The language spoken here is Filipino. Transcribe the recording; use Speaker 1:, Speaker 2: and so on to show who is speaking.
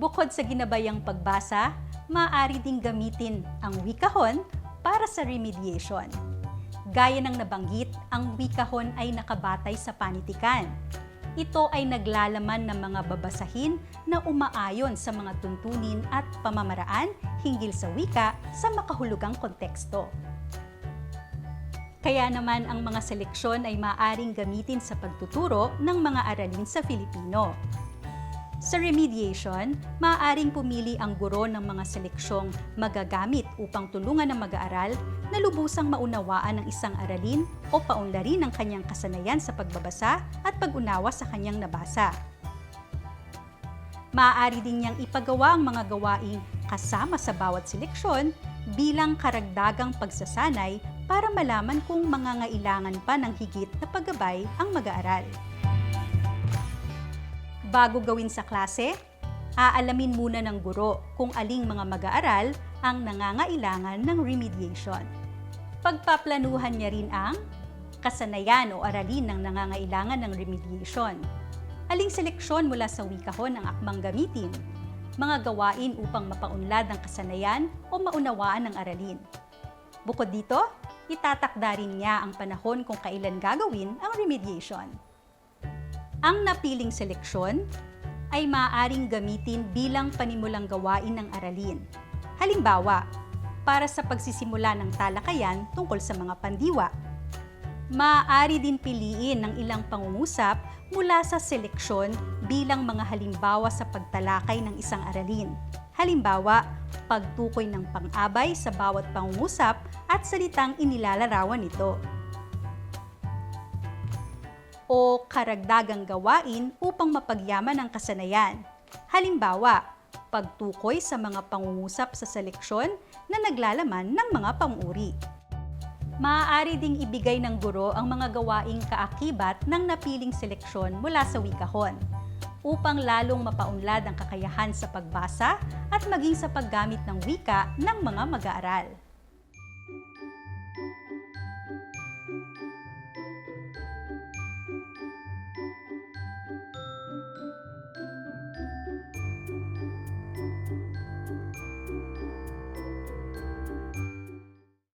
Speaker 1: Bukod sa ginabayang pagbasa, maaari ding gamitin ang wikahon para sa remediation. Gaya ng nabanggit, ang wikahon ay nakabatay sa panitikan. Ito ay naglalaman ng mga babasahin na umaayon sa mga tuntunin at pamamaraan hinggil sa wika sa makahulugang konteksto. Kaya naman ang mga seleksyon ay maaring gamitin sa pagtuturo ng mga aralin sa Filipino. Sa remediation, maaaring pumili ang guro ng mga seleksyong magagamit upang tulungan ng mag-aaral na lubusang maunawaan ng isang aralin o paunlarin ang kanyang kasanayan sa pagbabasa at pag-unawa sa kanyang nabasa. Maaari din niyang ipagawa ang mga gawaing kasama sa bawat seleksyon bilang karagdagang pagsasanay para malaman kung mangangailangan pa ng higit na paggabay ang mag-aaral. Bago gawin sa klase, aalamin muna ng guro kung aling mga mag-aaral ang nangangailangan ng remediation. Pagpaplanuhan niya rin ang kasanayan o aralin ng nangangailangan ng remediation. Aling seleksyon mula sa wikahon ang akmang gamitin, mga gawain upang mapaunlad ang kasanayan o maunawaan ang aralin. Bukod dito, itatakda rin niya ang panahon kung kailan gagawin ang remediation. Ang napiling seleksyon ay maaaring gamitin bilang panimulang gawain ng aralin. Halimbawa, para sa pagsisimula ng talakayan tungkol sa mga pandiwa. Maaari din piliin ng ilang pangungusap mula sa seleksyon bilang mga halimbawa sa pagtalakay ng isang aralin. Halimbawa, pagtukoy ng pang-abay sa bawat pangungusap at salitang inilalarawan nito o karagdagang gawain upang mapagyaman ang kasanayan. Halimbawa, pagtukoy sa mga pangungusap sa seleksyon na naglalaman ng mga pamuri. Maaari ding ibigay ng guro ang mga gawaing kaakibat ng napiling seleksyon mula sa wikahon upang lalong mapaunlad ang kakayahan sa pagbasa at maging sa paggamit ng wika ng mga mag-aaral.